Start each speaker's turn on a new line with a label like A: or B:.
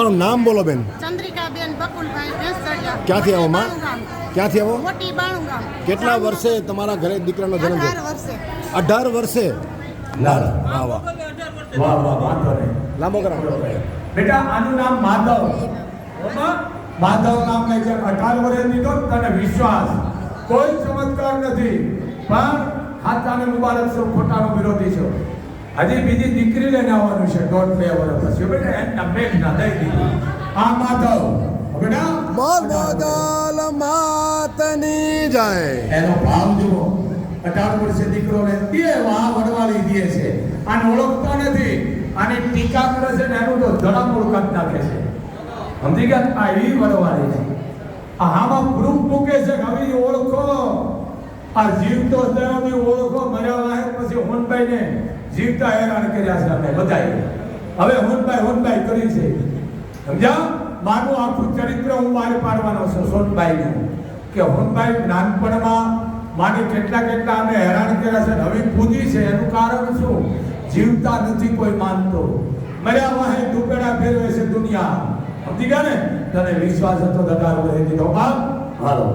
A: તમારું નામ બોલો બેન.
B: ચંદ્રિકાબેન બકુલભાઈ
A: ક્યાંથી આવો માં? ક્યાંથી આવો?
B: મોટી બાણું
A: કેટલા વર્ષે તમારા ઘરે દીકરાનો જન્મ
B: અઢાર
A: થયો
B: વર્ષે.
A: અઢાર વર્ષે? વાહ વાહ.
C: વાહ વાહ વાંધો નહીં.
A: લાંબો કરા.
C: બેટા આનું નામ માધવ. માધવ નામને જે અઢાર વર્ષ દીધો તને વિશ્વાસ. કોઈ ચમત્કાર નથી. પણ ખાતાને મુબારક છો ખોટાનો વિરોધી છો. હજી બીજી દીકરી લઈને આવવાનું છે. દોઢ બે વર્ષ પછી બેટા એના ના દઈ દીધી આ માધવ. બેટા
A: બોલ માતની જાય.
C: એનો ભાવ જુઓ. અઢાર વર્ષે દીકરોને તે વાહ વડવાળી દે છે. આને ઓળખતા નથી. આને ટીકા કરે છે ને એનું તો ધડામૂળ કાપ નાખે છે. સમજી ગયા? આ એવી વડવાળી છે. આ આમાં પ્રૂફ મૂકે છે કે હવે ઓળખો. આ જીવ તો ઓળખો. મર્યા પછી હોનભાઈ ને જીવતા હેરાન કર્યા છે અમે બધાએ. હવે હોનભાઈ હોનભાઈ કરી છે. સમજ્યા? મારું આખું ચરિત્ર હું બહાર પાડવાનો છું સોનભાઈનું કે હોનભાઈ નાનપણમાં માને કેટલા કેટલા અમે હેરાન કર્યા છે હવે પૂજી છે, એનું કારણ શું? જીવતા નથી કોઈ માનતો. મર્યા વાહે દુપેડા ફેરવે છે દુનિયા. સમજી ગયા ને? તને વિશ્વાસ હતો દગાર રહી દીધો બાપ હાલો.